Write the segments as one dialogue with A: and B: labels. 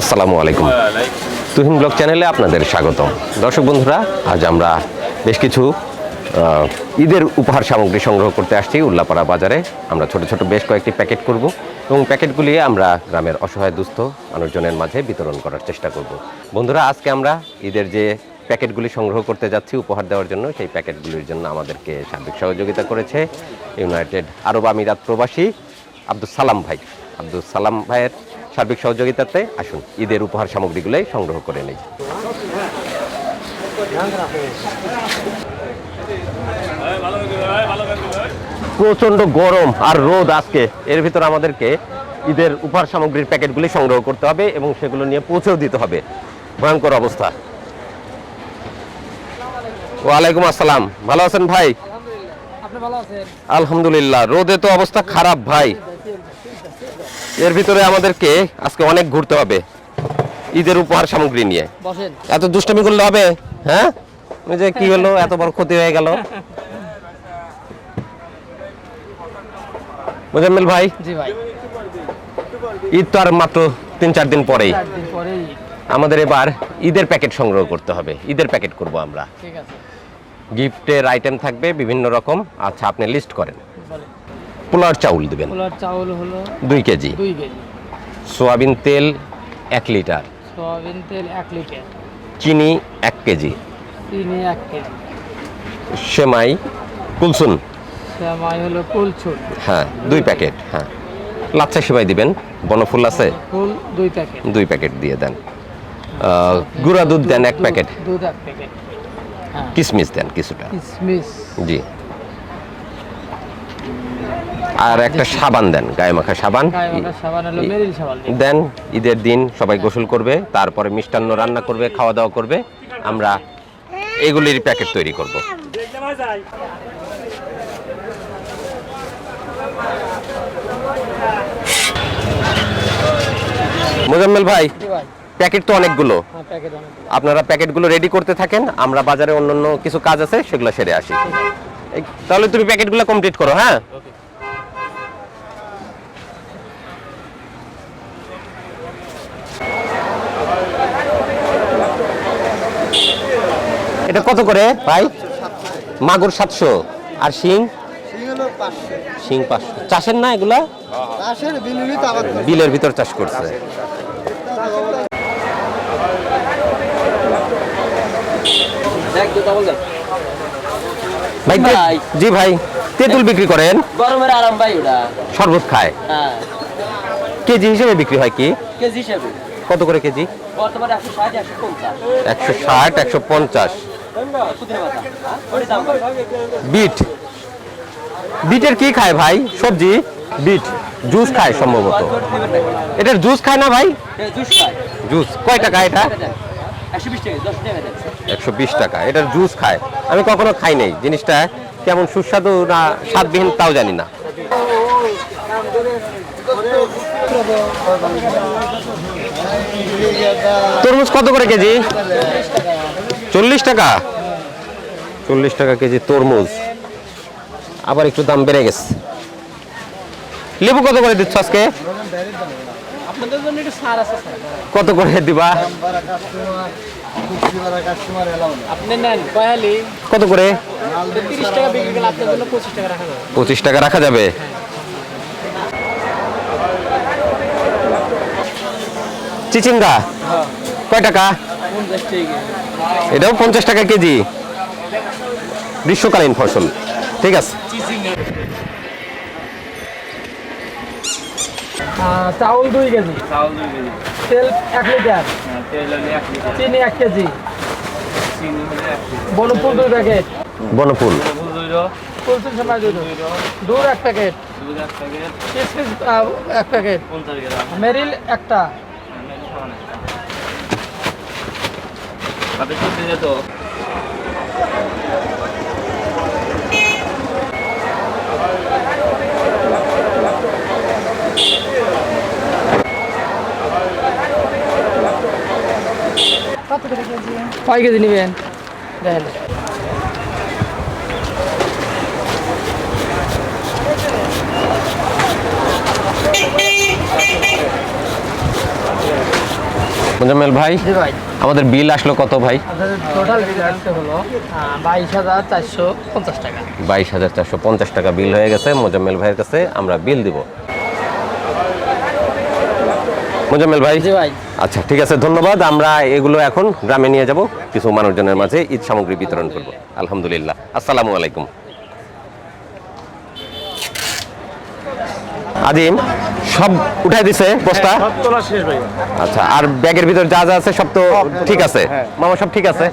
A: আসসালামু আলাইকুম। তুহিন ব্লগ চ্যানেলে আপনাদের স্বাগতম। দর্শক বন্ধুরা, আজ আমরা বেশ কিছু ঈদের উপহার সামগ্রী সংগ্রহ করতে আসছি উল্লাপাড়া বাজারে। আমরা ছোট ছোট বেশ কয়েকটি প্যাকেট করব এবং প্যাকেটগুলি আমরা গ্রামের অসহায় দুস্থ মানুষজনের মাঝে বিতরণ করার চেষ্টা করব। বন্ধুরা, আজকে আমরা ঈদের যে প্যাকেটগুলি সংগ্রহ করতে যাচ্ছি উপহার দেওয়ার জন্য, সেই প্যাকেটগুলির জন্য আমাদেরকে সার্বিক সহযোগিতা করেছে ইউনাইটেড আরব আমিরাত প্রবাসী আব্দুল সালাম ভাই। আব্দুল সালাম ভাইয়ের সার্বিক সহযোগিতাতে আসুন ঈদের উপহার সামগ্রীগুলোই সংগ্রহ করে নেই। প্রচণ্ড গরম আর রোদ আজকে। এর ভিতর আমাদেরকে ঈদের উপহার সামগ্রীর প্যাকেটগুলি সংগ্রহ করতে হবে এবং সেগুলো নিয়ে পৌঁছেও দিতে হবে। ভয়ঙ্কর অবস্থা। ওয়ালাইকুম আসসালাম। ভালো আছেন ভাই? আলহামদুলিল্লাহ। রোদে তো অবস্থা খারাপ ভাই। এর ভিতরে আমাদেরকে আজকে অনেক ঘুরতে হবে। ঈদের উপহার সামগ্রী নিয়ে। এত দুষ্টামি করলে হবে? হ্যাঁ? ওই যে কি হলো? এত বড় ক্ষতি হয়ে গেল। মোজাম্মেল ভাই ঈদ তো আর মাত্র তিন চার দিন পরেই। আমাদের এবার ঈদের প্যাকেট সংগ্রহ করতে হবে। ঈদের প্যাকেট করব আমরা। গিফটের আইটেম থাকবে বিভিন্ন রকম। আচ্ছা আপনি লিস্ট করেন। পোলার চাউল দিবেন।
B: পোলার চাউল হলো
A: দুই কেজি।
B: দুই কেজি।
A: সোয়াবিন তেল এক লিটার।
B: সয়াবিন তেল এক লিটার।
A: চিনি এক কেজি।
B: চিনি এক কেজি।
A: সেমাই কুলসুন।
B: সেমাই হলো
A: হ্যাঁ দুই প্যাকেট হ্যাঁ। লাচ্ছা সেমাই দিবেন বনফুল আছে?
B: ফুল দুই প্যাকেট।
A: দুই প্যাকেট দিয়ে দেন। গুঁড়া দুধ দেন এক প্যাকেট।
B: দুধ এক প্যাকেট। হ্যাঁ।
A: কিশমিশ দেন কিছুটা।
B: কিশমিশ
A: জি। আর একটা সাবান দেন গায়ে মাখা সাবান।
B: দিন।
A: ঈদের দিন সবাই গোসল করবে তারপরে মিষ্টান্ন রান্না করবে খাওয়া দাওয়া করবে আমরা এগুলির প্যাকেট তৈরি করব। মোজাম্মেল ভাই প্যাকেট তো অনেকগুলো।
B: হ্যাঁ
A: আপনারা প্যাকেটগুলো রেডি করতে থাকেন আমরা বাজারে অন্যান্য কিছু কাজ আছে সেগুলো সেরে আসি। তাহলে তুমি প্যাকেটগুলো কমপ্লিট করো হ্যাঁ? এটা কত করে ভাই? মাগুর সাতশো। আর শিং? শিং পাঁচশো। চাষের না এগুলা? বিলের ভিতর চাষ করছে। ভাই। জি ভাই তেঁতুল বিক্রি করেন?
B: গরমের আরাম ভাই ওটা।
A: শরবত খায়?
B: হ্যাঁ।
A: কেজি হিসেবে বিক্রি হয় কি?
B: কেজি হিসাবে।
A: কত করে কেজি?
B: বর্তমানে একশো ষাট একশো পঞ্চাশ।
A: বিট। বিটের কি খায় ভাই? সবজি? বিট। জুস খায় সম্ভবত। এটার জুস খায় না ভাই?
B: জুস।
A: কয় টাকা এটা?
B: একশো বিশ টাকা।
A: এটার জুস খায়। আমি কখনো খাই নাই। জিনিসটা কেমন সুস্বাদু না স্বাদবিহীন তাও জানি না। তরমুজ কত করে কেজি? চল্লিশ টাকা। চল্লিশ টাকা কেজি তরমুজ। আবার একটু দাম বেড়ে গেছে। লেবু কত করে দিচ্ছ আজকে? কত করে দিবা? কত করে?
B: টাকা রাখা যাবে।
A: পঁচিশ টাকা রাখা যাবে। চিচিঙ্গা?
B: হ্যাঁ।
A: কয় টাকা। এটাও পঞ্চাশ টাকা কেজি। গ্রীষ্মকালীন ফসল। ঠিক আছে?
B: চাউল দুই কেজি।
C: চাউল দুই কেজি।
B: তেল এক লিটার।
C: হ্যাঁ, তেল এক লিটার।
B: চিনি এক কেজি।
C: চিনি
B: বনফুল দুই প্যাকেট।
A: বনফুল।
B: দুধ এক প্যাকেট।
C: দুধ এক প্যাকেট।
B: কিশমিশ আহ, এক প্যাকেট। মেরিল একটা।
C: একটা।
B: কয় কেজি নেবেন? দেখেন।
A: মোজাম্মেল ভাই আমাদের বিল আসলো কত ভাই?
B: টোটাল বিল আসতে হলো বাইশ হাজার চারশো পঞ্চাশ টাকা।
A: বাইশ হাজার চারশো পঞ্চাশ টাকা বিল হয়ে গেছে মোজাম্মেল ভাইয়ের কাছে আমরা বিল দিব। মোজাম্মেল ভাই।
B: জি ভাই।
A: আচ্ছা ঠিক আছে ধন্যবাদ। আমরা এগুলো এখন গ্রামে নিয়ে যাব। কিছু মানুষজনের মাঝে ঈদ সামগ্রী বিতরণ করব। আলহামদুলিল্লাহ। আসসালামু আলাইকুম। আজিম সব উঠাই দিছে বস্তা?
D: ভাই।
A: আচ্ছা আর ব্যাগের ভিতর যা যা আছে সব তো ঠিক আছে? মামা সব ঠিক আছে?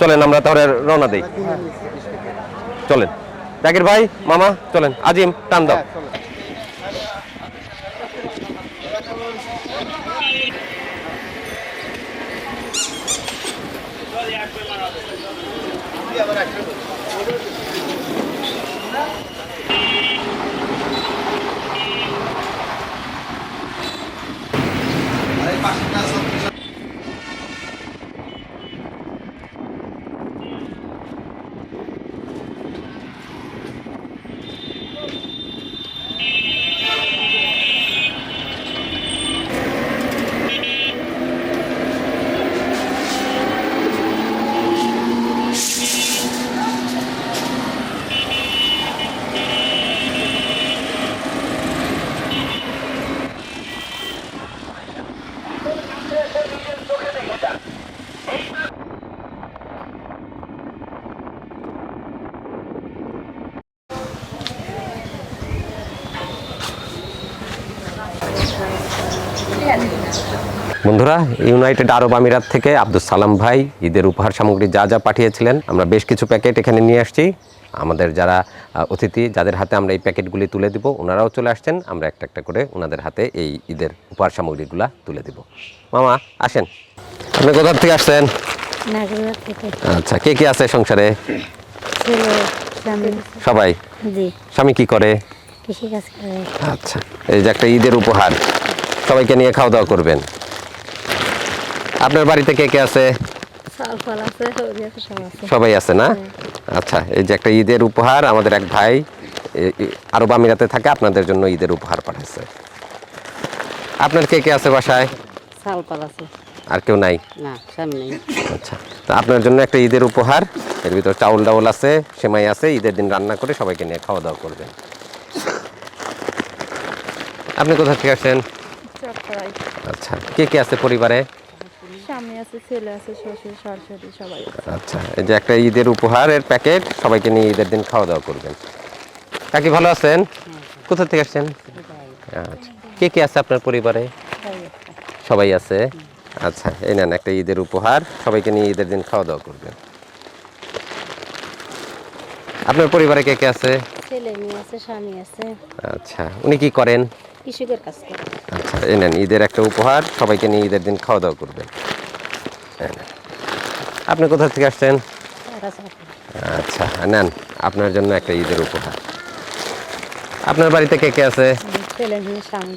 A: চলেন আমরা তাহলে রওনা দিই। চলেন। জাকির ভাই মামা চলেন। আজিম টান দাও। আবার বন্ধুরা ইউনাইটেড আরব আমিরাত থেকে আব্দুল সালাম ভাই ঈদের উপহার সামগ্রী যা যা পাঠিয়েছিলেন আমরা বেশ কিছু প্যাকেট এখানে নিয়ে আসছি। আমাদের যারা অতিথি যাদের হাতে আমরা এই প্যাকেটগুলি তুলে দিব ওনারাও চলে আসছেন আমরা একটা একটা করে ওনাদের হাতে এই ঈদের উপহার সামগ্রীগুলা তুলে দিব। মামা আসেন। আপনি কোথা থেকে আসছেন? আচ্ছা কে কে আছে সংসারে? সবাই? স্বামী কি করে। আচ্ছা এই যে একটা ঈদের উপহার সবাইকে নিয়ে খাওয়া দাওয়া করবেন। আপনার বাড়িতে কে কে আছে? সবাই আছে না? আচ্ছা এই যে একটা ঈদের উপহার আমাদের এক ভাই আরব আমিরাতে থাকে আপনাদের জন্য ঈদের উপহার পাঠাচ্ছে আপনার কে কে আছে বাসায়? আর কেউ নাই?
E: না স্বামী নেই।
A: আচ্ছা তো আপনার জন্য একটা ঈদের উপহার এর ভিতর চাউল ডাউল আছে সেমাই আছে ঈদের দিন রান্না করে সবাইকে নিয়ে খাওয়া দাওয়া করবেন। আপনি কোথা থেকে আসেন? আচ্ছা কে কে আছে পরিবারে?
F: স্বামী আছে ছেলে আছে শ্বশুর শাশুড়ি সবাই
A: আচ্ছা এই যে একটা ঈদের উপহারের প্যাকেট সবাইকে নিয়ে ঈদের দিন খাওয়া দাওয়া করবেন। কাকি ভালো আছেন? কোথা থেকে আসছেন? আচ্ছা কে কে আছে আপনার পরিবারে? সবাই আছে? আচ্ছা এই নেন একটা ঈদের উপহার সবাইকে নিয়ে ঈদের দিন খাওয়া দাওয়া করবেন। আপনার পরিবারে কে কে আছে?
E: ছেলে মেয়ে আছে স্বামী আছে।
A: আচ্ছা উনি কি করেন?
E: কৃষকের কাজ করে।
A: আচ্ছা এই নেন ঈদের একটা উপহার সবাইকে নিয়ে ঈদের দিন খাওয়া দাওয়া করবেন। আপনি কোথা থেকে আসছেন? আচ্ছা নেন আপনার জন্য একটা ঈদের উপহার। আপনার বাড়িতে কে কে আছে?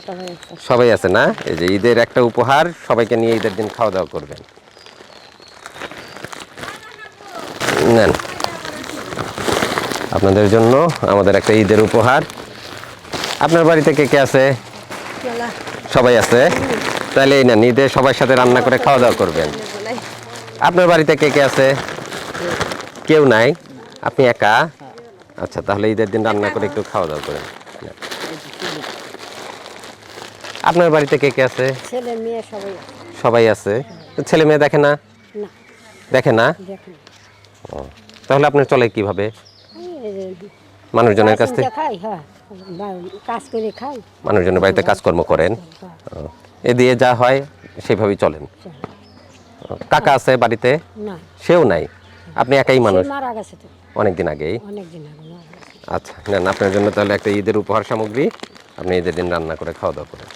E: সবাই আছে।
A: সবাই আছে না? এই যে ঈদের একটা উপহার সবাইকে নিয়ে ঈদের দিন খাওয়া দাওয়া করবেন। নেন। আপনাদের জন্য আমাদের একটা ঈদের উপহার। আপনার বাড়িতে কে কে আছে? সবাই আছে? তাহলে এই নেন ঈদে সবার সাথে রান্না করে খাওয়া দাওয়া করবেন। আপনার বাড়িতে কে কে আছে? কেউ নাই? আপনি একা? আচ্ছা তাহলে ঈদের দিন রান্না করে একটু খাওয়া দাওয়া করেন। আপনার বাড়িতে কে কে আছে?
E: ছেলে মেয়ে সবাই আছে।
A: সবাই আছে? ছেলে মেয়ে দেখে না? দেখে না? তাহলে আপনার চলে কীভাবে? মানুষজনের কাছ থেকে?
E: কাজ হ্যাঁ করে খাই।
A: মানুষজনের বাড়িতে কাজকর্ম করেন? এ দিয়ে যা হয় সেভাবেই চলেন। কাকা আছে বাড়িতে?
E: না
A: সেও নাই? আপনি একাই মানুষ?
E: তো।
A: অনেকদিন আগেই আচ্ছা নেন আপনার জন্য তাহলে একটা ঈদের উপহার সামগ্রী। আপনি ঈদের দিন রান্না করে খাওয়া দাওয়া করেন।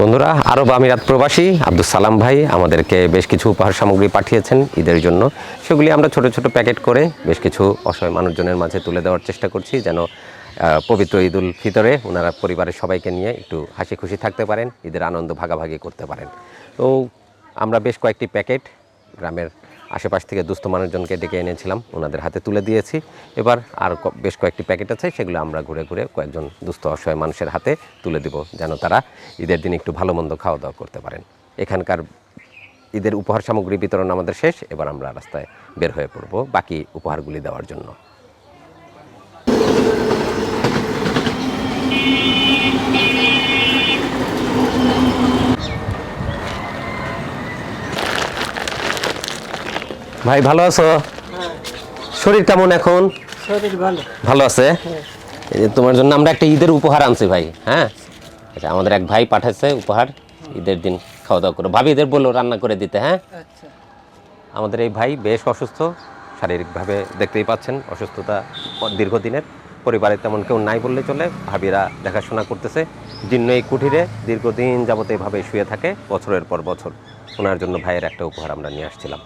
A: বন্ধুরা, আরব আমিরাত প্রবাসী আব্দুল সালাম ভাই আমাদেরকে বেশ কিছু উপহার সামগ্রী পাঠিয়েছেন ঈদের জন্য। সেগুলি আমরা ছোট ছোট প্যাকেট করে বেশ কিছু অসহায় মানুষজনের মাঝে তুলে দেওয়ার চেষ্টা করছি যেন পবিত্র ঈদ উল ফিতরে ওনারা পরিবারের সবাইকে নিয়ে একটু হাসি খুশি থাকতে পারেন, ঈদের আনন্দ ভাগাভাগি করতে পারেন। তো আমরা বেশ কয়েকটি প্যাকেট গ্রামের আশেপাশ থেকে দুস্থ মানুষজনকে ডেকে এনেছিলাম, ওনাদের হাতে তুলে দিয়েছি। এবার আর বেশ কয়েকটি প্যাকেট আছে, সেগুলো আমরা ঘুরে ঘুরে কয়েকজন দুস্থ অসহায় মানুষের হাতে তুলে দিব, যেন তারা ঈদের দিন একটু ভালো মন্দ খাওয়া দাওয়া করতে পারেন। এখানকার ঈদের উপহার সামগ্রী বিতরণ আমাদের শেষ, এবার আমরা রাস্তায় বের হয়ে পড়ব বাকি উপহারগুলি দেওয়ার জন্য। ভাই ভালো আছো? শরীর কেমন এখন?
B: শরীর ভালো।
A: ভালো আছে? এই যে তোমার জন্য আমরা একটা ঈদের উপহার আনছি ভাই হ্যাঁ? এটা আমাদের এক ভাই পাঠাচ্ছে উপহার ঈদের দিন খাওয়া দাওয়া করো। ভাবিদের বলল রান্না করে দিতে হ্যাঁ?
B: আচ্ছা।
A: আমাদের এই ভাই বেশ অসুস্থ শারীরিকভাবে দেখতেই পাচ্ছেন অসুস্থতা দীর্ঘদিনের পরিবারে তেমন কেউ নাই বললে চলে ভাবিরা দেখাশোনা করতেছে জীর্ণ এই কুঠিরে দীর্ঘদিন যাবত এইভাবে শুয়ে থাকে বছরের পর বছর। ওনার জন্য ভাইয়ের একটা উপহার আমরা নিয়ে আসছিলাম।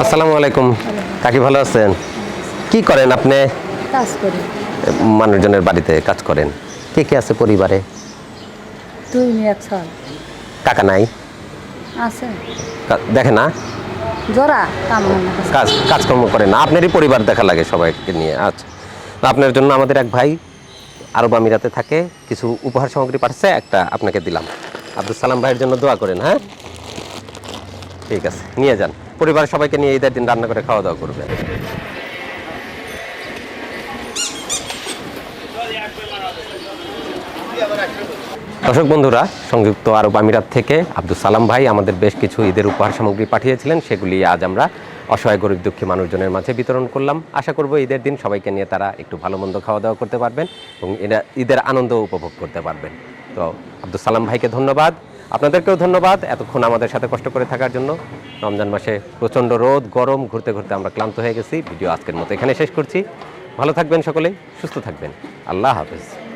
A: আসসালামু আলাইকুম। কাকি ভালো আছেন? কি করেন আপনি?
E: কাজ করি।
A: মানুষজনের বাড়িতে কাজ করেন। কে কে আছে পরিবারে?
E: দুই মেয়ে ছয়
A: কাকা নাই?
E: আছে।
A: কা- দেখে না?
E: জোড়া কামড়
A: কাজ কাজকর্ম করে না। আপনারই পরিবার দেখা লাগে সবাইকে নিয়ে। আচ্ছা। তো আপনার জন্য আমাদের এক ভাই আরব আমিরাতে থাকে। কিছু উপহার সামগ্রী পাঠাচ্ছে একটা আপনাকে দিলাম। আব্দুল সালাম ভাইয়ের জন্য দোয়া করেন হ্যাঁ? ঠিক আছে নিয়ে যান। পরিবারের সবাইকে নিয়ে ঈদের দিন রান্না করে খাওয়া দাওয়া করবেন দর্শক বন্ধুরা, সংযুক্ত আরব আমিরাত থেকে আব্দুল সালাম ভাই আমাদের বেশ কিছু ঈদের উপহার সামগ্রী পাঠিয়েছিলেন। সেগুলি আজ আমরা অসহায়, গরিব, দুঃখী মানুষজনের মাঝে বিতরণ করলাম। আশা করব ঈদের দিন সবাইকে নিয়ে তারা একটু ভালো মন্দ খাওয়া দাওয়া করতে পারবেন এবং ঈদের আনন্দ উপভোগ করতে পারবেন। তো আব্দুল সালাম ভাইকে ধন্যবাদ। আপনাদেরকেও ধন্যবাদ এতক্ষণ আমাদের সাথে কষ্ট করে থাকার জন্য। রমজান মাসে প্রচণ্ড রোদ, গরম, ঘুরতে ঘুরতে আমরা ক্লান্ত হয়ে গেছি। ভিডিও আজকের মতো এখানে শেষ করছি। ভালো থাকবেন সকলেই, সুস্থ থাকবেন। আল্লাহ হাফেজ।